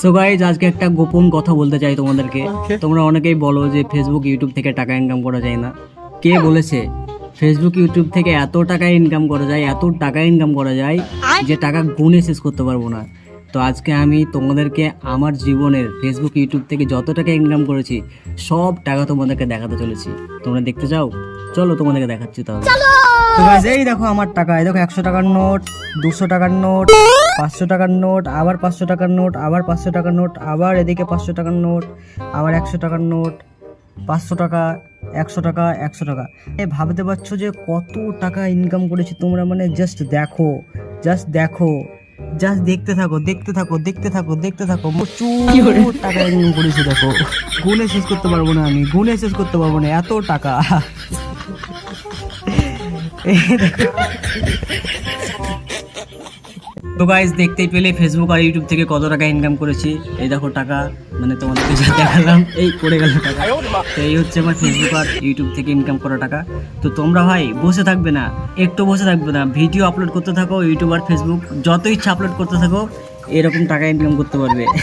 So guys আজকে একটা গোপন কথা বলতে চাই তোমাদেরকে। তোমরা অনেকেই বলো যে ফেসবুক ইউটিউব থেকে টাকা ইনকাম করা যায় না। কে বলেছে? ফেসবুক ইউটিউব থেকে এত টাকা ইনকাম করা যায় এত টাকা ইনকাম করা যায় যে টাকা গুণে শেষ করতে পারব না। তো আজকে আমি তোমাদেরকে আমার জীবনের ফেসবুক ইউটিউব থেকে যত টাকা ইনকাম করেছি সব টাকা তোমাদেরকে দেখাতে চলেছি। তোমরা দেখতে চাও? চলো তোমাদেরকে দেখাচ্ছি তাহলে। তো guys, এই দেখো আমার টাকা এই দেখো একশো টাকার নোট দুশো টাকার নোট পাঁচশো টাকার নোট আবার পাঁচশো টাকার নোট আবার পাঁচশো টাকার নোট আবার এদিকে পাঁচশো টাকার নোট আবার একশো টাকার নোট পাঁচশো টাকা একশো টাকা একশো টাকা। এ ভাবতে পারছ যে কত টাকা ইনকাম করেছি তোমরা? মানে জাস্ট দেখো জাস্ট দেখো জাস্ট দেখতে থাকো দেখতে থাকো দেখতে থাকো দেখতে থাকো। প্রচুর টাকা ইনকাম করেছি দেখো। গুণে শেষ করতে পারব না আমি গুণে শেষ করতে পারব না এত টাকা। তো গাইজ দেখতে পেলে ফেসবুক আর ইউটিউব থেকে কত টাকা ইনকাম করেছি। এই দেখো টাকা মানে তোমাদেরকে যা দেখালাম, এই পড়ে গেল টাকা। তো এই হচ্ছে আমার ফেসবুক আর ইউটিউব থেকে ইনকাম করা টাকা। তো তোমরা ভাই, বসে থাকবে না, একটু বসে থাকবে না। ভিডিও আপলোড করতে থাকো ইউটিউব আর ফেসবুক যত ইচ্ছা আপলোড করতে থাকো, এরকম টাকা ইনকাম করতে পারবে।